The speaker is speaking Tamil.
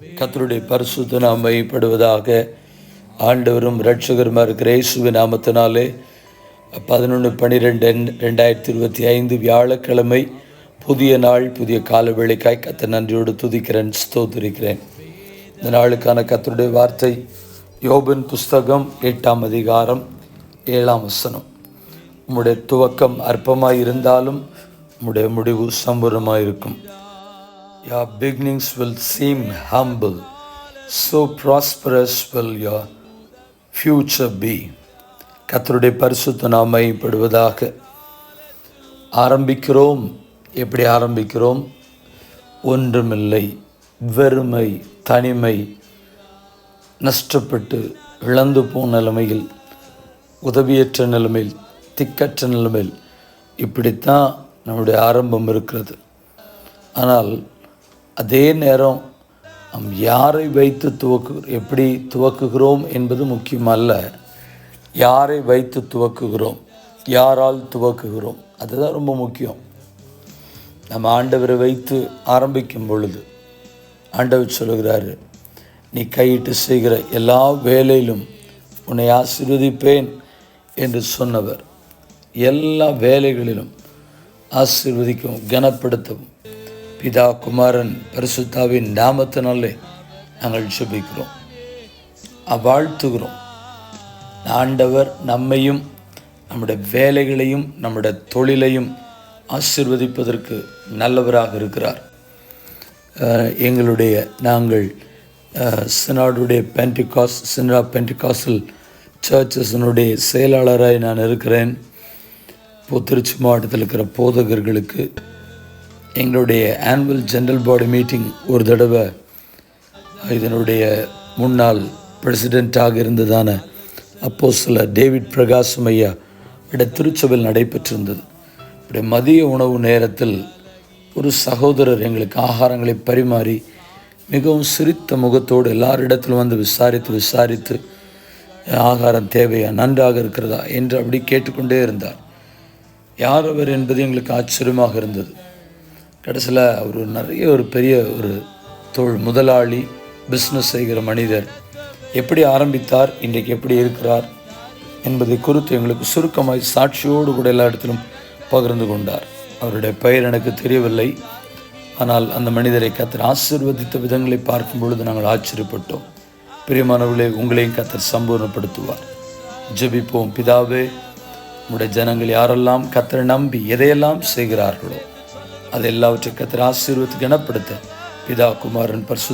கத்தருடைய பரிசுத்த நாம் மையப்படுவதாக ஆண்டவரும் இரட்சகருமா இருக்கிற நாமத்தினாலே பதினொன்று பன்னிரெண்டு ரெண்டாயிரத்தி இருபத்தி ஐந்து வியாழக்கிழமை புதிய நாள் புதிய காலவேளைக்காய் கத்த நன்றியோடு துதிக்கிறேன் ஸ்தோத்திருக்கிறேன். இந்த நாளுக்கான கத்தருடைய வார்த்தை யோபின் புஸ்தகம் எட்டாம் அதிகாரம் ஏழாம் வசனம். உம்முடைய துவக்கம் அற்பமாக இருந்தாலும் உம்முடைய முடிவு சம்பூர்ணமாக இருக்கும் Your beginnings will seem humble, so prosperous will your future be. கத்தருடைய பரிசுத்த நாம் ஆரம்பிக்கிறோம். எப்படி ஆரம்பிக்கிறோம்? ஒன்றுமில்லை. வெறுமை தனிமை நஷ்டப்பட்டு இழந்து போன நிலைமையில் உதவியற்ற நிலைமையில் திக்கற்ற நிலைமையில் இப்படித்தான் நம்முடைய ஆரம்பம் இருக்கிறது. ஆனால் அதே நேரம் நாம் யாரை வைத்து துவக்கு எப்படி துவக்குகிறோம் என்பது முக்கியமல்ல. யாரை வைத்து துவக்குகிறோம்? யாரால் துவக்குகிறோம்? அதுதான் ரொம்ப முக்கியம். நம்ம ஆண்டவரை வைத்து ஆரம்பிக்கும் பொழுது ஆண்டவர் சொல்கிறாரு நீ கையிட்டு செய்கிற எல்லா வேலையிலும் உன்னை ஆசீர்வதிப்பேன் என்று சொன்னவர். எல்லா வேலைகளிலும் ஆசீர்வதிக்கவும் கனப்படுத்தவும். பிதா குமாரன் பரிசுத்தாவின் நாமத்தினாலே நாங்கள் சுபிக்கிறோம் வாழ்த்துகிறோம் ஆண்டவர் நம்மையும் நம்முடைய வேலைகளையும் நம்முடைய தொழிலையும் ஆசிர்வதிப்பதற்கு நல்லவராக இருக்கிறார். எங்களுடைய நாங்கள் சினாடுடைய பென்டிகாஸ் சினா பென்டிகாசல் சர்ச்சஸினுடைய செயலாளராய் நான் இருக்கிறேன். இப்போ திருச்சி மாவட்டத்தில் இருக்கிற போதகர்களுக்கு எங்களுடைய ஆனுவல் ஜென்ரல் பாடி மீட்டிங் ஒரு தடவை இதனுடைய முன்னாள் பிரசிடெண்ட்டாக இருந்ததான அப்போ சில டேவிட் பிரகாசம் ஐயா இட திருச்சபையில் நடைபெற்றிருந்தது. இப்படி மதிய உணவு நேரத்தில் ஒரு சகோதரர் எங்களுக்கு ஆகாரங்களை பரிமாறி மிகவும் சிரித்த முகத்தோடு எல்லாரிடத்திலும் வந்து விசாரித்து விசாரித்து ஆகாரம் தேவையா நன்றாக இருக்கிறதா என்று அப்படி கேட்டுக்கொண்டே இருந்தார். யார் அவர் என்பது எங்களுக்கு ஆச்சரியமாக இருந்தது. கடைசியில் அவர் நிறைய ஒரு பெரிய ஒரு தொழில் முதலாளி பிஸ்னஸ் செய்கிற மனிதர். எப்படி ஆரம்பித்தார் இன்றைக்கு எப்படி இருக்கிறார் என்பதை குறித்து எங்களுக்கு சுருக்கமாய் சாட்சியோடு கூட எல்லா இடத்திலும் பகிர்ந்து கொண்டார். அவருடைய பெயர் எனக்கு தெரியவில்லை. ஆனால் அந்த மனிதரை கத்தர் ஆசிர்வதித்த விதங்களை பார்க்கும் பொழுது நாங்கள் ஆச்சரியப்பட்டோம். பிரியமானவர்களே உங்களையும் கத்தர் சம்பூர்ணப்படுத்துவார். ஜெபிப்போம். பிதாவே உங்களுடைய ஜனங்கள் யாரெல்லாம் கத்தரை நம்பி எதையெல்லாம் செய்கிறார்களோ அதை எல்லாவற்றை கத்தர் ஆசீர்வத்து கனப்படுத்த. பிதா குமாரன் பரிசு